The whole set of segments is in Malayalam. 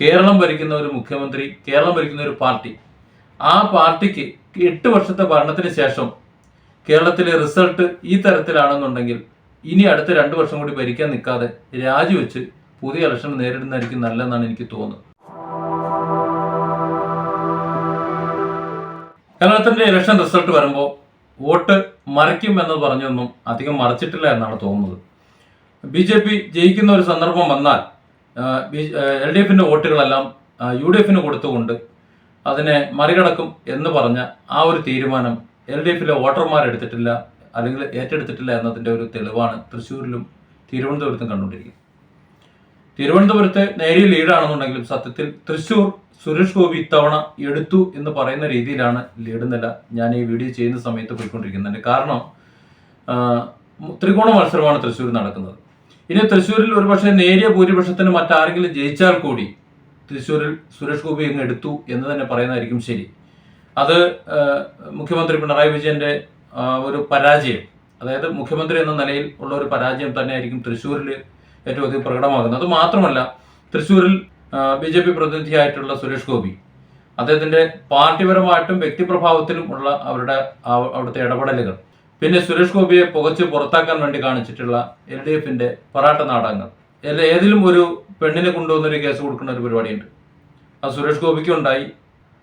കേരളം ഭരിക്കുന്ന ഒരു മുഖ്യമന്ത്രി കേരളം ഭരിക്കുന്ന ഒരു പാർട്ടി. ആ പാർട്ടിക്ക് എട്ട് വർഷത്തെ ഭരണത്തിന് ശേഷം കേരളത്തിലെ റിസൾട്ട് ഈ തരത്തിലാണെന്നുണ്ടെങ്കിൽ ഇനി അടുത്ത രണ്ട് വർഷം കൂടി ഭരിക്കാൻ നിൽക്കാതെ രാജിവെച്ച് പുതിയ ഇലക്ഷൻ നേരിടുന്നതായിരിക്കും നല്ലതെന്നാണ് എനിക്ക് തോന്നുന്നത്. കേരളത്തിന്റെ ഇലക്ഷൻ റിസൾട്ട് വരുമ്പോൾ വോട്ട് മറിക്കും എന്ന് പറഞ്ഞൊന്നും അധികം മറച്ചിട്ടില്ല എന്നാണ് തോന്നുന്നത്. ബി ജെ പി ജയിക്കുന്ന ഒരു സന്ദർഭം വന്നാൽ എൽ ഡി എഫിന്റെ വോട്ടുകളെല്ലാം യു ഡി എഫിന് കൊടുത്തുകൊണ്ട് അതിനെ മറികടക്കും എന്ന് പറഞ്ഞ ആ ഒരു തീരുമാനം എൽ ഡി എഫിലെ വോട്ടർമാർ എടുത്തിട്ടില്ല അല്ലെങ്കിൽ ഏറ്റെടുത്തിട്ടില്ല എന്നതിന്റെ ഒരു തെളിവാണ് തൃശ്ശൂരിലും തിരുവനന്തപുരത്തും കണ്ടുകൊണ്ടിരിക്കുന്നത്. തിരുവനന്തപുരത്ത് നേരിയ ലീഡാണെന്നുണ്ടെങ്കിലും സത്യത്തിൽ തൃശ്ശൂർ സുരേഷ് ഗോപി ഇത്തവണ എടുത്തു എന്ന് പറയുന്ന രീതിയിലാണ് ലീഡ് നില ഞാൻ ഈ വീഡിയോ ചെയ്യുന്ന സമയത്ത് പോയിക്കൊണ്ടിരിക്കുന്നത്. കാരണം ത്രികോണ മത്സരമാണ് തൃശ്ശൂർ നടക്കുന്നത്. ഇനി തൃശ്ശൂരിൽ ഒരുപക്ഷെ നേരിയ ഭൂരിപക്ഷത്തിന് മറ്റാരെങ്കിലും ജയിച്ചാൽ കൂടി തൃശ്ശൂരിൽ സുരേഷ് ഗോപി അങ്ങ് എടുത്തു എന്ന് തന്നെ പറയുന്നതായിരിക്കും ശരി. അത് മുഖ്യമന്ത്രി പിണറായി വിജയന്റെ ഒരു പരാജയം അതായത് മുഖ്യമന്ത്രി എന്ന നിലയിൽ ഉള്ള ഒരു പരാജയം തന്നെയായിരിക്കും തൃശ്ശൂരിൽ ഏറ്റവും അധികം പ്രകടമാകുന്നത്. അത് മാത്രമല്ല തൃശ്ശൂരിൽ ബി ജെ പി പ്രതിനിധിയായിട്ടുള്ള സുരേഷ് ഗോപി അദ്ദേഹത്തിന്റെ പാർട്ടിപരമായിട്ടും വ്യക്തിപ്രഭാവത്തിലും ഉള്ള അവരുടെ അവിടുത്തെ ഇടപെടലുകൾ പിന്നെ സുരേഷ് ഗോപിയെ പുകച്ച് പുറത്താക്കാൻ വേണ്ടി കാണിച്ചിട്ടുള്ള എൽ ഡി എഫിന്റെ പൊറാട്ട നാടകങ്ങൾ. ഏത- ഏതിലും ഒരു പെണ്ണിനെ കൊണ്ടുവന്നൊരു കേസ് കൊടുക്കുന്ന ഒരു പരിപാടിയുണ്ട്. അത് സുരേഷ് ഗോപിക്കും ഉണ്ടായി.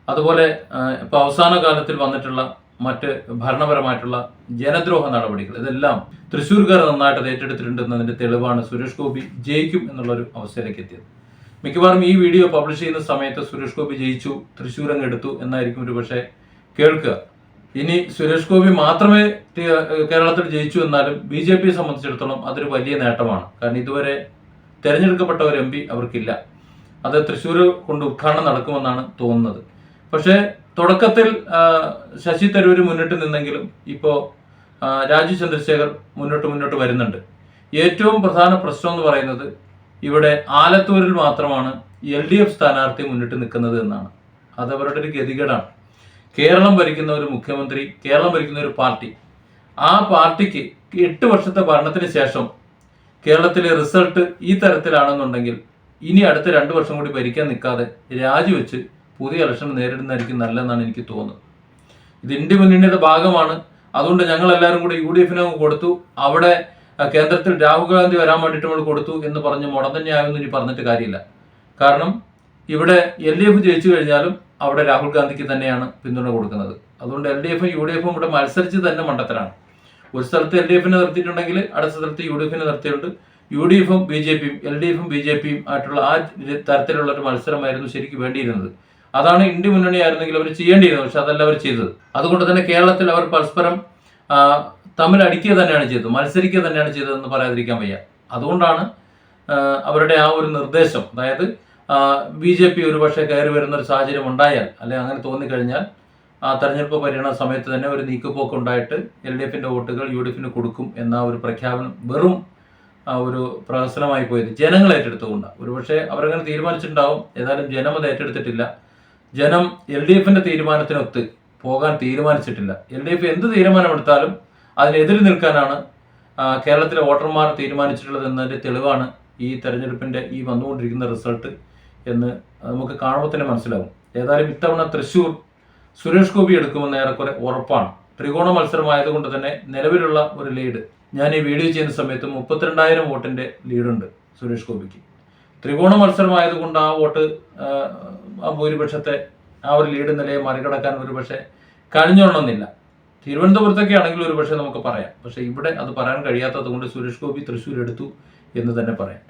അതുപോലെ ഇപ്പൊ അവസാന കാലത്തിൽ വന്നിട്ടുള്ള മറ്റ് ഭരണപരമായിട്ടുള്ള ജനദ്രോഹ നടപടികൾ ഇതെല്ലാം തൃശ്ശൂർക്കാർ നന്നായിട്ട് ഏറ്റെടുത്തിട്ടുണ്ടെന്നതിന്റെ തെളിവാണ് സുരേഷ് ഗോപി ജയിക്കും എന്നുള്ള ഒരു അവസ്ഥയിലേക്ക് എത്തിയത്. മിക്കവാറും ഈ വീഡിയോ പബ്ലിഷ് ചെയ്യുന്ന സമയത്ത് സുരേഷ് ഗോപി ജയിച്ചു തൃശ്ശൂർ എടുത്തു എന്നായിരിക്കും ഒരു പക്ഷേ കേൾക്കുക. ഇനി സുരേഷ് ഗോപി മാത്രമേ കേരളത്തിൽ ജയിച്ചു എന്നാലും ബി ജെ പിയെ സംബന്ധിച്ചിടത്തോളം അതൊരു വലിയ നേട്ടമാണ്. കാരണം ഇതുവരെ തെരഞ്ഞെടുക്കപ്പെട്ട ഒരു എം പി അവർക്കില്ല. അത് തൃശ്ശൂർ കൊണ്ട് ഉദ്ഘാടനം നടക്കുമെന്നാണ് തോന്നുന്നത്. പക്ഷേ തുടക്കത്തിൽ ശശി തരൂർ മുന്നിട്ട് നിന്നെങ്കിലും ഇപ്പോൾ രാജു ചന്ദ്രശേഖർ മുന്നോട്ട് മുന്നോട്ട് വരുന്നുണ്ട്. ഏറ്റവും പ്രധാന പ്രശ്നം എന്ന് പറയുന്നത് ഇവിടെ ആലത്തൂരിൽ മാത്രമാണ് എൽ ഡി എഫ് സ്ഥാനാർത്ഥി മുന്നിട്ട് നിൽക്കുന്നത് എന്നാണ്. അത് അവരുടെ ഒരു ഗതികേടാണ്. കേരളം ഭരിക്കുന്ന ഒരു മുഖ്യമന്ത്രി കേരളം ഭരിക്കുന്ന ഒരു പാർട്ടി. ആ പാർട്ടിക്ക് എട്ട് വർഷത്തെ ഭരണത്തിന് ശേഷം കേരളത്തിലെ റിസൾട്ട് ഈ തരത്തിലാണെന്നുണ്ടെങ്കിൽ ഇനി അടുത്ത രണ്ട് വർഷം കൂടി ഭരിക്കാൻ നിൽക്കാതെ രാജിവെച്ച് പുതിയ ഇലക്ഷൻ നേരിടുന്നതായിരിക്കും നല്ലതെന്നാണ് എനിക്ക് തോന്നുന്നത്. ഇത് ഇന്ത്യ മുന്നണിയുടെ ഭാഗമാണ്. അതുകൊണ്ട് ഞങ്ങൾ എല്ലാവരും കൂടി യു ഡി എഫിന് കൊടുത്തു. അവിടെ കേന്ദ്രത്തിൽ രാഹുൽ ഗാന്ധി വരാൻ വേണ്ടിയിട്ട് നമ്മൾ കൊടുത്തു എന്ന് പറഞ്ഞ് മുടം തന്നെയാകുമെന്ന് ഇനി പറഞ്ഞിട്ട് കാര്യമില്ല. കാരണം ഇവിടെ എൽ ഡി എഫ് ജയിച്ചു കഴിഞ്ഞാലും അവിടെ രാഹുൽ ഗാന്ധിക്ക് തന്നെയാണ് പിന്തുണ കൊടുക്കുന്നത്. അതുകൊണ്ട് എൽ ഡി എഫും യു ഡി എഫും ഇവിടെ മത്സരിച്ച് തന്നെ മണ്ടത്തരാണ്. ഒരു സ്ഥലത്ത് എൽ ഡി എഫിനെ നിർത്തിയിട്ടുണ്ടെങ്കിൽ അടുത്ത സ്ഥലത്ത് യു ഡി എഫിനെ നിർത്തിയിട്ടുണ്ട്. യു ഡി എഫും ബി ജെ പിയും എൽ ഡി എഫും ബി ജെ പിയും ആയിട്ടുള്ള ആ തരത്തിലുള്ള ഒരു മത്സരമായിരുന്നു ശരിക്കും വേണ്ടിയിരുന്നത്. അതാണ് ഇന്ത്യ മുന്നണിയായിരുന്നെങ്കിൽ അവർ ചെയ്യേണ്ടിയിരുന്നത് പക്ഷെ അതല്ല അവർ ചെയ്തത്. അതുകൊണ്ട് തന്നെ കേരളത്തിൽ അവർ പരസ്പരം തമ്മിൽ അടിക്കുക തന്നെയാണ് ചെയ്തത് മത്സരിക്കുക തന്നെയാണ് ചെയ്തതെന്ന് പറയാതിരിക്കാൻ വയ്യ. അതുകൊണ്ടാണ് അവരുടെ ആ ഒരു നിർദ്ദേശം. അതായത് ബി ജെ പി ഒരുപക്ഷെ കയറി വരുന്ന ഒരു സാഹചര്യം ഉണ്ടായാൽ അല്ലെങ്കിൽ അങ്ങനെ തോന്നിക്കഴിഞ്ഞാൽ ആ തെരഞ്ഞെടുപ്പ് പര്യടന സമയത്ത് തന്നെ ഒരു നീക്കുപോക്ക് ഉണ്ടായിട്ട് എൽ ഡി എഫിന്റെ വോട്ടുകൾ യു ഡി എഫിന് കൊടുക്കും എന്ന ഒരു പ്രഖ്യാപനം വെറും ഒരു പ്രഹസനമായി പോയത് ജനങ്ങൾ ഏറ്റെടുത്തുകൊണ്ടാണ്. ഒരുപക്ഷെ അവരങ്ങനെ തീരുമാനിച്ചിട്ടുണ്ടാവും. ഏതായാലും ജനം അത് ഏറ്റെടുത്തിട്ടില്ല. ജനം എൽ ഡി എഫിന്റെ തീരുമാനത്തിനൊത്ത് പോകാൻ തീരുമാനിച്ചിട്ടില്ല. എൽ ഡി എഫ് എന്ത് തീരുമാനമെടുത്താലും അതിനെതിരെ നിൽക്കാനാണ് കേരളത്തിലെ വോട്ടർമാർ തീരുമാനിച്ചിട്ടുള്ളത് എന്നതിന്റെ തെളിവാണ് ഈ തെരഞ്ഞെടുപ്പിന്റെ ഈ വന്നുകൊണ്ടിരിക്കുന്ന റിസൾട്ട്. എന്ന് നമുക്ക് കാണുമ്പോൾ തന്നെ മനസ്സിലാവും. ഏതായാലും ഇത്തവണ തൃശൂർ സുരേഷ് ഗോപി എടുക്കുമെന്ന് ഏറെക്കുറെ ഉറപ്പാണ്. ത്രികോണ മത്സരമായതുകൊണ്ട് തന്നെ നിലവിലുള്ള ഒരു ലീഡ് ഞാൻ ഈ വീഡിയോ ചെയ്യുന്ന സമയത്ത് മുപ്പത്തിരണ്ടായിരം വോട്ടിന്റെ ലീഡുണ്ട് സുരേഷ് ഗോപിക്ക്. ത്രികോണ മത്സരമായതുകൊണ്ട് ആ വോട്ട് ആ, ഭൂരിപക്ഷത്തെ ആ ഒരു ലീഡ് നിലയെ മറികടക്കാൻ ഒരുപക്ഷെ കഴിഞ്ഞോണമെന്നില്ല തിരുവനന്തപുരത്തൊക്കെ ആണെങ്കിൽ ഒരുപക്ഷെ നമുക്ക് പറയാം. പക്ഷേ ഇവിടെ അത് പറയാൻ കഴിയാത്തത് കൊണ്ട് സുരേഷ് ഗോപി തൃശ്ശൂർ എടുത്തു എന്ന് തന്നെ പറയാം.